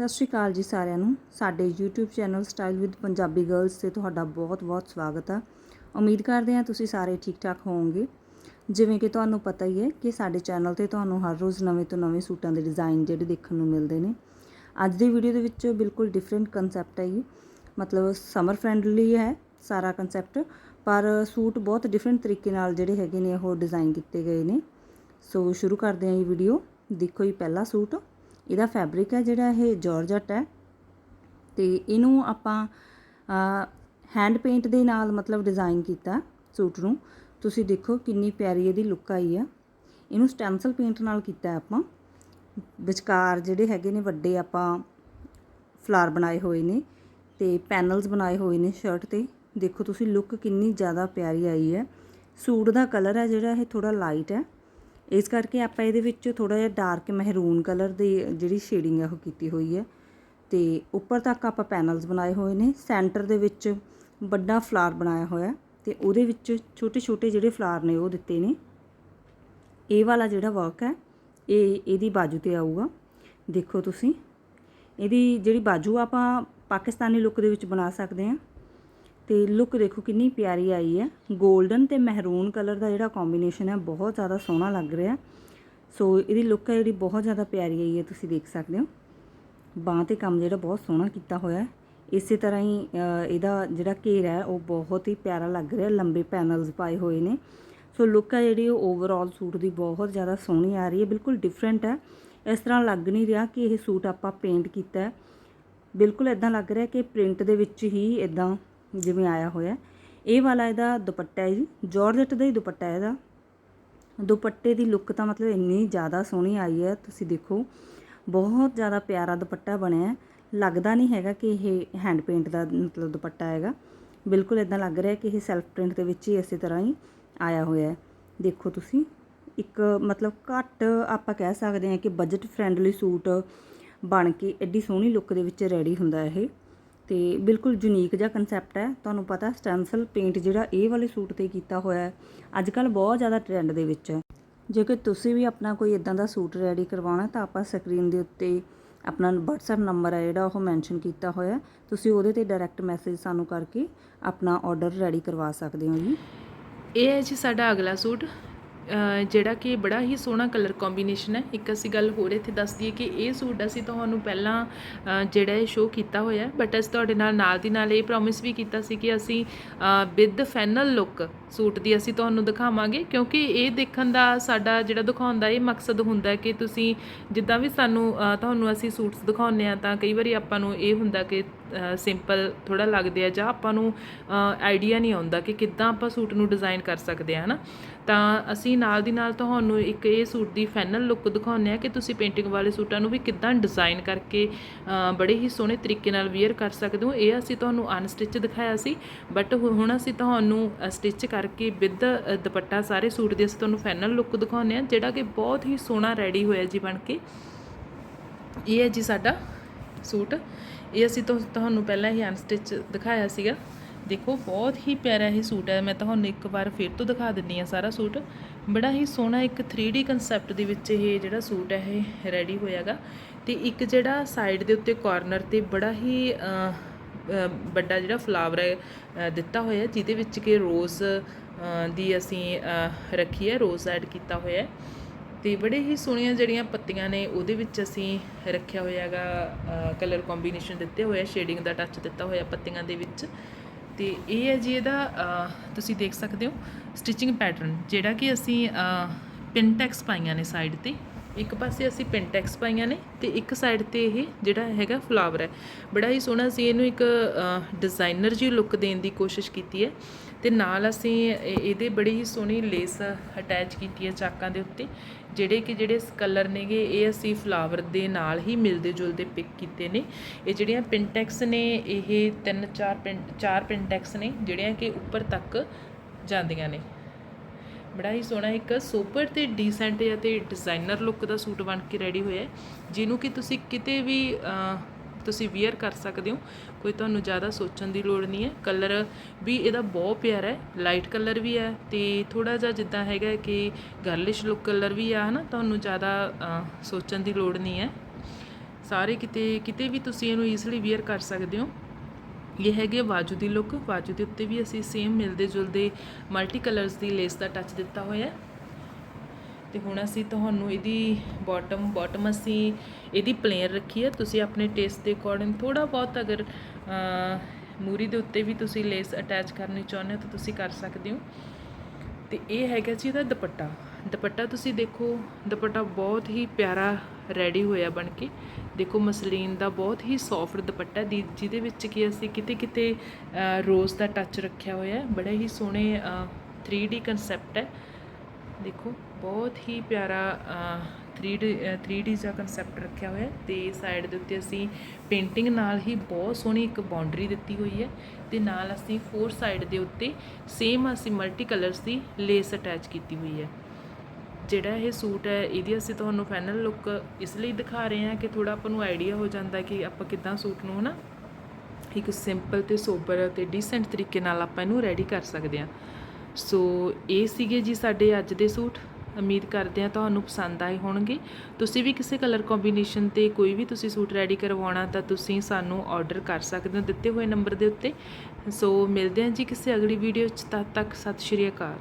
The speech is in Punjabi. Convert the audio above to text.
ਸਤਿ ਸ਼੍ਰੀ ਅਕਾਲ ਜੀ ਸਾਰਿਆਂ ਨੂੰ। ਸਾਡੇ YouTube channel style with Punjabi girls ਤੇ ਤੁਹਾਡਾ ਬਹੁਤ-ਬਹੁਤ ਸਵਾਗਤ ਆ। ਉਮੀਦ ਕਰਦੇ ਹਾਂ ਤੁਸੀਂ ਸਾਰੇ ਠੀਕ-ਠਾਕ ਹੋਵੋਗੇ। ਜਿਵੇਂ ਕਿ ਤੁਹਾਨੂੰ ਪਤਾ ਹੀ ਹੈ ਕਿ ਸਾਡੇ ਚੈਨਲ ਤੇ ਤੁਹਾਨੂੰ ਹਰ ਰੋਜ਼ ਨਵੇਂ ਤੋਂ ਨਵੇਂ ਸੂਟਾਂ ਦੇ ਡਿਜ਼ਾਈਨ ਜਿਹੜੇ ਦੇਖਣ ਨੂੰ ਮਿਲਦੇ ਨੇ। ਅੱਜ ਦੀ ਵੀਡੀਓ ਦੇ ਵਿੱਚ ਬਿਲਕੁਲ ਡਿਫਰੈਂਟ ਕਨਸੈਪਟ ਹੈ ਇਹ। ਮਤਲਬ ਸਮਰ ਫ੍ਰੈਂਡਲੀ ਹੈ ਸਾਰਾ ਕਨਸੈਪਟ ਪਰ ਸੂਟ ਬਹੁਤ ਡਿਫਰੈਂਟ ਤਰੀਕੇ ਨਾਲ ਜਿਹੜੇ ਹੈਗੇ ਨੇ ਉਹ ਡਿਜ਼ਾਈਨ ਕੀਤੇ ਗਏ ਨੇ। ਸੋ ਸ਼ੁਰੂ ਕਰਦੇ ਹਾਂ ਇਹ ਵੀਡੀਓ ਦੇਖੋ ਜੀ ਪਹਿਲਾ ਸੂਟ। ਇਹਦਾ ਫੈਬਰਿਕ ਹੈ ਜਿਹੜਾ ਇਹ ਜਾਰਜਟ ਹੈ। ਤੇ ਇਹਨੂੰ ਆਪਾਂ ਹੈਂਡ ਪੇਂਟ ਦੇ ਨਾਲ ਮਤਲਬ ਡਿਜ਼ਾਈਨ ਕੀਤਾ ਸੂਟ ਨੂੰ। ਤੁਸੀਂ ਦੇਖੋ ਕਿੰਨੀ ਪਿਆਰੀ ਇਹਦੀ ਲੁੱਕ ਆਈ ਆ। ਇਹਨੂੰ ਸਟੈਂਸਲ ਪੇਂਟ ਨਾਲ ਕੀਤਾ ਆਪਾਂ। ਵਿਚਕਾਰ ਜਿਹੜੇ ਹੈਗੇ ਨੇ ਵੱਡੇ ਆਪਾਂ ਫਲਾਰ ਬਣਾਏ ਹੋਏ ਨੇ ਤੇ ਪੈਨਲਸ ਬਣਾਏ ਹੋਏ ਨੇ ਸ਼ਰਟ ਤੇ। ਦੇਖੋ ਤੁਸੀਂ ਲੁੱਕ ਕਿੰਨੀ ਜ਼ਿਆਦਾ ਪਿਆਰੀ ਆਈ ਹੈ। ਸੂਟ ਦਾ ਕਲਰ ਹੈ ਜਿਹੜਾ ਇਹ ਥੋੜਾ ਲਾਈਟ ਹੈ। ਇਸ ਕਰਕੇ ਆਪਾਂ ਇਹਦੇ ਵਿੱਚ ਥੋੜਾ ਜਿਹਾ ਡਾਰਕ ਮਹਿਰੂਨ ਕਲਰ ਦੀ ਜਿਹੜੀ ਸ਼ੇਡਿੰਗ ਹੈ ਉਹ ਕੀਤੀ ਹੋਈ ਹੈ ਤੇ ਉੱਪਰ ਤੱਕ ਆਪਾਂ ਪੈਨਲਸ ਬਣਾਏ ਹੋਏ ਨੇ ਸੈਂਟਰ ਦੇ ਵਿੱਚ ਵੱਡਾ ਫਲਾਰ ਬਣਾਇਆ ਹੋਇਆ ਤੇ ਉਹਦੇ ਵਿੱਚ ਛੋਟੇ ਛੋਟੇ ਜਿਹੜੇ ਫਲਾਰ ਨੇ ਉਹ ਦਿੱਤੇ ਨੇ। ਇਹ ਵਾਲਾ ਜਿਹੜਾ ਵਰਕ ਹੈ, ਇਹ ਇਹਦੀ ਬਾਜੂ ਤੇ ਆਊਗਾ। ਦੇਖੋ ਤੁਸੀਂ, ਇਹਦੀ ਜਿਹੜੀ ਬਾਜੂ ਆਪਾਂ ਪਾਕਿਸਤਾਨੀ ਲੁੱਕ ਦੇ ਵਿੱਚ ਬਣਾ ਸਕਦੇ ਹਾਂ। ਤੇ ਲੁੱਕ ਦੇਖੋ ਕਿੰਨੀ ਪਿਆਰੀ ਆਈ ਹੈ। 골ਡਨ ਤੇ ਮਹਿਰੂਨ ਕਲਰ ਦਾ ਜਿਹੜਾ ਕੰਬੀਨੇਸ਼ਨ ਹੈ, ਬਹੁਤ ਜ਼ਿਆਦਾ ਸੋਹਣਾ ਲੱਗ ਰਿਹਾ। ਸੋ ਇਹਦੀ ਲੁੱਕ ਹੈ ਜਿਹੜੀ ਬਹੁਤ ਜ਼ਿਆਦਾ ਪਿਆਰੀ ਆਈ ਹੈ, ਤੁਸੀਂ ਦੇਖ ਸਕਦੇ ਹੋ। ਬਾਹ ਤੇ ਕੰਮ ਜਿਹੜਾ ਬਹੁਤ ਸੋਹਣਾ ਕੀਤਾ ਹੋਇਆ ਹੈ। ਇਸੇ ਤਰ੍ਹਾਂ ਹੀ ਇਹਦਾ ਜਿਹੜਾ ਘੇਰਾ ਹੈ, ਉਹ ਬਹੁਤ ਹੀ ਪਿਆਰਾ ਲੱਗ ਰਿਹਾ। ਲੰਬੇ ਪੈਨਲਸ ਪਾਏ ਹੋਏ ਨੇ। ਸੋ ਲੁੱਕ ਹੈ ਜਿਹੜੀ, ਉਹ ਓਵਰਆਲ ਸੂਟ ਦੀ ਬਹੁਤ ਜ਼ਿਆਦਾ ਸੋਹਣੀ ਆ ਰਹੀ ਹੈ। ਬਿਲਕੁਲ ਡਿਫਰੈਂਟ ਹੈ। ਇਸ ਤਰ੍ਹਾਂ ਲੱਗ ਨਹੀਂ ਰਿਹਾ ਕਿ ਇਹ ਸੂਟ ਆਪਾਂ ਪੇਂਟ ਕੀਤਾ ਹੈ। ਬਿਲਕੁਲ ਇਦਾਂ ਲੱਗ ਰਿਹਾ ਕਿ ਪ੍ਰਿੰਟ ਦੇ ਵਿੱਚ ਹੀ ਇਦਾਂ ਜਿਵੇਂ ਆਇਆ ਹੋਇਆ ਇਹ ਵਾਲਾ ਇਹਦਾ ਦੁਪੱਟਾ ਹੈ ਜੀ। ਜਾਰਜਟ ਦਾ ਹੀ ਦੁਪੱਟਾ ਹੈ ਇਹਦਾ। ਦੁਪੱਟੇ ਦੀ ਲੁੱਕ ਤਾਂ ਮਤਲਬ ਇੰਨੀ ਜ਼ਿਆਦਾ ਸੋਹਣੀ ਆਈ ਹੈ, ਤੁਸੀਂ ਦੇਖੋ। ਬਹੁਤ ਜ਼ਿਆਦਾ ਪਿਆਰਾ ਦੁਪੱਟਾ ਬਣਿਆ ਲੱਗਦਾ ਨਹੀਂ ਹੈਗਾ ਕਿ ਇਹ ਹੈਂਡ ਪੇਂਟ ਦਾ ਮਤਲਬ ਦੁਪੱਟਾ ਹੈਗਾ। ਬਿਲਕੁਲ ਇਦਾਂ ਲੱਗ ਰਿਹਾ ਕਿ ਇਹ ਸੈਲਫ ਪ੍ਰਿੰਟ ਦੇ ਵਿੱਚ ਹੀ ਇਸੇ ਤਰ੍ਹਾਂ ਹੀ ਆਇਆ ਹੋਇਆ ਹੈ। ਦੇਖੋ ਤੁਸੀਂ, ਇੱਕ ਮਤਲਬ ਘੱਟ ਆਪਾਂ ਕਹਿ ਸਕਦੇ ਹਾਂ ਕਿ ਬਜਟ ਫ੍ਰੈਂਡਲੀ ਸੂਟ ਬਣ ਕੇ ਐਡੀ ਸੋਹਣੀ ਲੁੱਕ ਦੇ ਵਿੱਚ ਰੈਡੀ ਹੁੰਦਾ ਇਹ। ਤੇ ਬਿਲਕੁਲ ਯੂਨੀਕ ਜਿਹਾ ਕਨਸੈਪਟ ਹੈ। ਤੁਹਾਨੂੰ ਪਤਾ ਸਟੈਂਸਲ ਪੇਂਟ ਜਿਹੜਾ ਇਹ ਵਾਲੇ ਸੂਟ ਤੇ ਕੀਤਾ ਹੋਇਆ ਹੈ। ਅੱਜ ਕੱਲ ਬਹੁਤ ਜ਼ਿਆਦਾ ਟ੍ਰੈਂਡ ਦੇ ਵਿੱਚ ਹੈ। ਜੇਕਰ ਤੁਸੀਂ ਵੀ ਆਪਣਾ ਕੋਈ ਇਦਾਂ ਦਾ ਸੂਟ ਰੈਡੀ ਕਰਵਾਉਣਾ ਤਾਂ ਆਪਾਂ ਸਕਰੀਨ ਦੇ ਉੱਤੇ ਆਪਣਾ WhatsApp ਨੰਬਰ ਹੈ ਜਿਹੜਾ ਉਹ ਮੈਂਸ਼ਨ ਕੀਤਾ ਹੋਇਆ ਤੁਸੀਂ ਉਹਦੇ ਤੇ ਡਾਇਰੈਕਟ ਮੈਸੇਜ ਸਾਨੂੰ ਕਰਕੇ ਆਪਣਾ ਆਰਡਰ ਰੈਡੀ ਕਰਵਾ ਸਕਦੇ ਹੋ ਜੀ। ਇਹ ਹੈ ਜੀ ਸਾਡਾ ਅਗਲਾ ਸੂਟ। ਜਿਹੜਾ ਕਿ ਬੜਾ ਹੀ ਸੋਹਣਾ ਕਲਰ ਕੰਬੀਨੇਸ਼ਨ ਹੈ। ਇੱਕ ਅਸੀਂ ਗੱਲ ਹੋਰ ਇੱਥੇ ਦੱਸ ਦਈਏ ਕਿ ਇਹ ਸੂਟ ਅਸੀਂ ਤੁਹਾਨੂੰ ਪਹਿਲਾਂ ਜਿਹੜਾ ਇਹ ਸ਼ੋਅ ਕੀਤਾ ਹੋਇਆ ਬਟ ਅਸੀਂ ਤੁਹਾਡੇ ਨਾਲ ਨਾਲ ਦੀ ਨਾਲ ਇਹ ਪ੍ਰੋਮਿਸ ਵੀ ਕੀਤਾ ਸੀ ਕਿ ਅਸੀਂ ਵਿਦ ਫੈਨਲ ਲੁੱਕ ਸੂਟ ਦੀ ਅਸੀਂ ਤੁਹਾਨੂੰ ਦਿਖਾਵਾਂਗੇ, ਕਿਉਂਕਿ ਇਹ ਦੇਖਣ ਦਾ ਸਾਡਾ ਜਿਹੜਾ ਦਿਖਾਉਣ ਦਾ ਇਹ ਮਕਸਦ ਹੁੰਦਾ ਕਿ ਤੁਸੀਂ ਜਿੱਦਾਂ ਵੀ ਸਾਨੂੰ ਤੁਹਾਨੂੰ ਅਸੀਂ ਸੂਟਸ ਦਿਖਾਉਂਦੇ ਆ ਤਾਂ ਕਈ ਵਾਰੀ ਆਪਾਂ ਨੂੰ ਇਹ ਹੁੰਦਾ ਕਿ ਸਿੰਪਲ ਥੋੜਾ ਲੱਗਦੇ ਆ ਜਾਂ ਆਪਾਂ ਨੂੰ ਆਈਡੀਆ ਨਹੀਂ ਆਉਂਦਾ ਕਿ ਕਿੱਦਾਂ ਆਪਾਂ ਸੂਟ ਨੂੰ ਡਿਜ਼ਾਈਨ ਕਰ ਸਕਦੇ ਆ ਹਨਾ? ਤਾਂ ਅਸੀਂ ਨਾਲ ਦੀ ਨਾਲ ਤੁਹਾਨੂੰ ਇੱਕ ਇਹ ਸੂਟ ਦੀ ਫਾਈਨਲ ਲੁੱਕ ਦਿਖਾਉਂਦੇ ਆ ਕਿ ਤੁਸੀਂ ਪੇਂਟਿੰਗ ਵਾਲੇ ਸੂਟਾਂ ਨੂੰ ਵੀ ਕਿੱਦਾਂ ਡਿਜ਼ਾਈਨ ਕਰਕੇ ਬੜੇ ਹੀ ਸੋਹਣੇ ਤਰੀਕੇ ਨਾਲ ਵੇਅਰ ਕਰ ਸਕਦੇ ਹੋ। ਇਹ ਅਸੀਂ ਤੁਹਾਨੂੰ ਅਨਸਟਿਚ ਦਿਖਾਇਆ ਸੀ, ਬਟ ਹੁਣ ਅਸੀਂ ਤੁਹਾਨੂੰ ਸਟਿਚ ਕਰਕੇ ਵਿਦ ਦੁਪੱਟਾ, ਸਾਰੇ ਸੂਟ ਦੇ ਅਸੀਂ ਤੁਹਾਨੂੰ ਫਾਈਨਲ ਲੁੱਕ ਦਿਖਾਉਂਦੇ ਆ ਜਿਹੜਾ ਕਿ ਬਹੁਤ ਹੀ ਸੋਹਣਾ ਰੈਡੀ ਹੋਇਆ ਜੀ ਬਣ ਕੇ। ਇਹ ਹੈ ਜੀ ਸਾਡਾ ਸੂਟ। ਇਹ ਅਸੀਂ ਤੁਹਾਨੂੰ ਪਹਿਲਾਂ ਹੀ ਅਨਸਟਿਚ ਦਿਖਾਇਆ ਸੀਗਾ। ਦੇਖੋ, ਬਹੁਤ ਹੀ ਪਿਆਰਾ ਇਹ ਸੂਟ ਹੈ। ਮੈਂ ਤੁਹਾਨੂੰ ਇੱਕ ਵਾਰ ਫਿਰ ਤੋਂ ਦਿਖਾ ਦਿੰਨੀ ਆ ਸਾਰਾ ਸੂਟ। ਬੜਾ ਹੀ ਸੋਹਣਾ ਇੱਕ 3D ਕਨਸੈਪਟ ਦੇ ਵਿੱਚ ਇਹ ਜਿਹੜਾ ਸੂਟ ਹੈ, ਇਹ ਰੈਡੀ ਹੋਇਆਗਾ। ਤੇ ਇੱਕ ਜਿਹੜਾ ਸਾਈਡ ਦੇ ਉੱਤੇ ਕਾਰਨਰ ਤੇ ਬੜਾ ਹੀ ਵੱਡਾ ਜਿਹੜਾ ਫਲਾਵਰ ਦਿੱਤਾ ਹੋਇਆ ਜਿਹਦੇ ਵਿੱਚ ਕਿ ਰੋਜ਼ ਦੀ ਅਸੀਂ ਰੱਖੀ ਹੈ ਰੋਜ਼ ਐਡ ਕੀਤਾ ਹੋਇਆ ਹੈ। ਤੇ ਬੜੇ ਹੀ ਸੋਹਣੀਆਂ ਜਿਹੜੀਆਂ ਪੱਤੀਆਂ ਨੇ, ਉਹਦੇ ਵਿੱਚ ਅਸੀਂ ਰੱਖਿਆ ਹੋਇਆ ਹੈਗਾ ਕਲਰ ਕੰਬੀਨੇਸ਼ਨ ਦਿੱਤੇ ਹੋਇਆ ਸ਼ੇਡਿੰਗ ਦਾ ਟੱਚ ਦਿੱਤਾ ਹੋਇਆ ਪੱਤੀਆਂ ਦੇ ਵਿੱਚ। ਤੇ ਇਹ ਹੈ ਜੀ ਇਹਦਾ ਤੁਸੀਂ ਦੇਖ ਸਕਦੇ ਹੋ ਸਟਿਚਿੰਗ ਪੈਟਰਨ ਜਿਹੜਾ ਕਿ ਅਸੀਂ ਪਿੰਟੈਕਸ ਪਾਈਆਂ ਨੇ ਸਾਈਡ ਤੇ। ਇੱਕ ਪਾਸੇ ਅਸੀਂ ਪਿੰਟੈਕਸ ਪਾਈਆਂ ਨੇ ਤੇ ਇੱਕ ਸਾਈਡ ਤੇ ਇਹ ਜਿਹੜਾ ਹੈਗਾ ਫਲਾਵਰ ਹੈ। ਬੜਾ ਹੀ ਸੋਹਣਾ ਸੀ ਇਹਨੂੰ ਇੱਕ ਡਿਜ਼ਾਈਨਰ ਜੀ ਲੁੱਕ ਦੇਣ ਦੀ ਕੋਸ਼ਿਸ਼ ਕੀਤੀ ਹੈ ਤੇ ਨਾਲ ਅਸੀਂ ਇਹਦੇ ਬੜੀ ਹੀ ਸੋਹਣੀ ਲੇਸ ਅਟੈਚ ਕੀਤੀ ਹੈ ਚਾਕਾਂ ਦੇ ਉੱਤੇ, ਜਿਹੜੇ ਕਿ ਜਿਹੜੇ ਕਲਰ ਨੇਗੇ ਇਹ ਅਸੀਂ ਫਲਾਵਰ ਦੇ ਨਾਲ ਹੀ ਮਿਲਦੇ ਜੁਲਦੇ ਪਿਕ ਕੀਤੇ ਨੇ। ਇਹ ਜਿਹੜੀਆਂ ਪਿੰਟੈਕਸ ਨੇ, ਇਹ ਤਿੰਨ ਚਾਰ ਪਿੰਟ ਚਾਰ ਪਿੰਟੈਕਸ ਨੇ ਜਿਹੜੀਆਂ ਕਿ ਉੱਪਰ ਤੱਕ ਜਾਂਦੀਆਂ ਨੇ। ਬੜਾ ਹੀ ਸੋਹਣਾ ਇੱਕ ਸੁਪਰ ਤੇ ਡੀਸੈਂਟ ਜਾਂ ਤੇ ਡਿਜ਼ਾਈਨਰ ਲੁੱਕ ਦਾ ਸੂਟ ਬਣ ਕੇ ਰੈਡੀ ਹੋਇਆ ਹੈ, ਜਿਹਨੂੰ ਕਿ ਤੁਸੀਂ ਕਿਤੇ ਵੀ ਤੁਸੀਂ ਵੇਅਰ ਕਰ ਸਕਦੇ ਹੋ। ਕੋਈ ਤੁਹਾਨੂੰ ਜ਼ਿਆਦਾ ਸੋਚਣ ਦੀ ਲੋੜ ਨਹੀਂ ਹੈ। ਕਲਰ ਵੀ ਇਹਦਾ ਬਹੁਤ ਪਿਆਰਾ ਹੈ ਲਾਈਟ ਕਲਰ ਵੀ ਹੈ ਤੇ ਥੋੜਾ ਜਿਹਾ ਜਿੱਦਾਂ ਹੈਗਾ ਕਿ ਗਰਲਿਸ਼ ਲੁੱਕ ਕਲਰ ਵੀ ਆ, ਹਨਾ? ਤੁਹਾਨੂੰ ਜ਼ਿਆਦਾ ਸੋਚਣ ਦੀ ਲੋੜ ਨਹੀਂ ਹੈ। ਸਾਰੇ ਕਿਤੇ ਕਿਤੇ ਵੀ ਤੁਸੀਂ ਇਹਨੂੰ ਈਜ਼ੀਲੀ ਵੇਅਰ ਕਰ ਸਕਦੇ ਹੋ। ਇਹ ਹੈਗੇ ਬਾਜੂ ਦੀ ਲੁੱਕ ਬਾਜੂ ਦੇ ਉੱਤੇ ਵੀ ਅਸੀਂ ਸੇਮ ਮਿਲਦੇ ਜੁਲਦੇ ਮਲਟੀ ਕਲਰਸ ਦੀ ਲੇਸ ਦਾ ਟੱਚ ਦਿੱਤਾ ਹੋਇਆ ਹੈ। ਤੇ ਹੁਣ ਅਸੀਂ ਤੁਹਾਨੂੰ ਇਹਦੀ ਬਾਟਮ ਬਾਟਮ ਅਸੀਂ ਇਹਦੀ ਪਲੇਨ ਰੱਖੀ ਹੈ। ਤੁਸੀਂ ਆਪਣੇ ਟੇਸਟ ਦੇ ਅਕੋਰਡਿੰਗ ਥੋੜਾ ਬਹੁਤ ਅਗਰ ਮੂਰੀ ਦੇ ਉੱਤੇ ਵੀ ਤੁਸੀਂ ਲੇਸ ਅਟੈਚ ਕਰਨੀ ਚਾਹੁੰਦੇ ਹੋ ਤਾਂ ਤੁਸੀਂ ਕਰ ਸਕਦੇ ਹੋ। ਤੇ ਇਹ ਹੈਗਾ ਜੀ ਇਹਦਾ ਦੁਪੱਟਾ। ਦੁਪੱਟਾ ਤੁਸੀਂ ਦੇਖੋ, ਦੁਪੱਟਾ ਬਹੁਤ ਹੀ ਪਿਆਰਾ ਰੈਡੀ ਹੋਇਆ ਬਣ ਕੇ। ਦੇਖੋ ਮਸਲੀਨ ਦਾ ਬਹੁਤ ਹੀ ਸੌਫਟ ਦੁਪੱਟਾ ਦੀ ਜਿਹਦੇ ਵਿੱਚ ਕਿ ਅਸੀਂ ਕਿਤੇ ਕਿਤੇ ਰੋਜ਼ ਦਾ ਟੱਚ ਰੱਖਿਆ ਹੋਇਆ ਬੜੇ ਹੀ ਸੋਹਣੇ ਅ, 3D ਕਨਸੈਪਟ ਹੈ। ਦੇਖੋ ਬਹੁਤ ਹੀ ਪਿਆਰਾ 3D 3D ਦਾ ਕਨਸੈਪਟ ਰੱਖਿਆ ਹੋਇਆ ਹੈ। ਤੇ ਸਾਈਡ ਦੇ ਉੱਤੇ ਅਸੀਂ ਪੇਂਟਿੰਗ ਨਾਲ ਹੀ ਬਹੁਤ ਸੋਹਣੀ ਇੱਕ ਬਾਉਂਡਰੀ ਦਿੱਤੀ ਹੋਈ ਹੈ। ਤੇ ਨਾਲ ਅਸੀਂ ਫੋਰ ਸਾਈਡ ਦੇ ਉੱਤੇ ਸੇਮ ਅਸੀਂ ਮਲਟੀ ਕਲਰਸ ਦੀ ਲੇਸ ਅਟੈਚ ਕੀਤੀ ਹੋਈ ਹੈ। ਜਿਹੜਾ ਇਹ ਸੂਟ ਹੈ, ਇਹਦੀ ਅਸੀਂ ਤੁਹਾਨੂੰ ਫਾਈਨਲ ਲੁੱਕ ਇਸ ਲਈ ਦਿਖਾ ਰਹੇ ਹਾਂ ਕਿ ਥੋੜਾ ਆਪਾਂ ਨੂੰ ਆਈਡੀਆ ਹੋ ਜਾਂਦਾ ਕਿ ਆਪਾਂ ਕਿੱਦਾਂ ਸੂਟ ਨੂੰ ਹਨਾ ਇੱਕ ਸਿੰਪਲ ਤੇ ਸੋਬਰ ਤੇ ਡੀਸੈਂਟ ਤਰੀਕੇ ਨਾਲ ਆਪਾਂ ਇਹਨੂੰ ਰੈਡੀ ਕਰ ਸਕਦੇ ਹਾਂ। ਸੋ ਇਹ ਸੀਗੇ ਜੀ ਸਾਡੇ ਅੱਜ ਦੇ ਸੂਟ। ਉਮੀਦ ਕਰਦੇ ਹਾਂ ਤੁਹਾਨੂੰ ਪਸੰਦ ਆਏ ਹੋਣਗੇ। ਤੁਸੀਂ ਵੀ ਕਿਸੇ ਕਲਰ ਕੰਬੀਨੇਸ਼ਨ ਤੇ ਕੋਈ ਵੀ ਤੁਸੀਂ ਸੂਟ ਰੈਡੀ ਕਰਵਾਉਣਾ ਤਾਂ ਤੁਸੀਂ ਸਾਨੂੰ ਆਰਡਰ ਕਰ ਸਕਦੇ ਹੋ ਦਿੱਤੇ ਹੋਏ ਨੰਬਰ ਦੇ ਉੱਤੇ। ਸੋ ਮਿਲਦੇ ਹਾਂ ਜੀ ਕਿਸੇ ਅਗਲੀ ਵੀਡੀਓ 'ਚ। ਤਦ ਤੱਕ ਸਤਿ ਸ਼੍ਰੀ ਅਕਾਲ।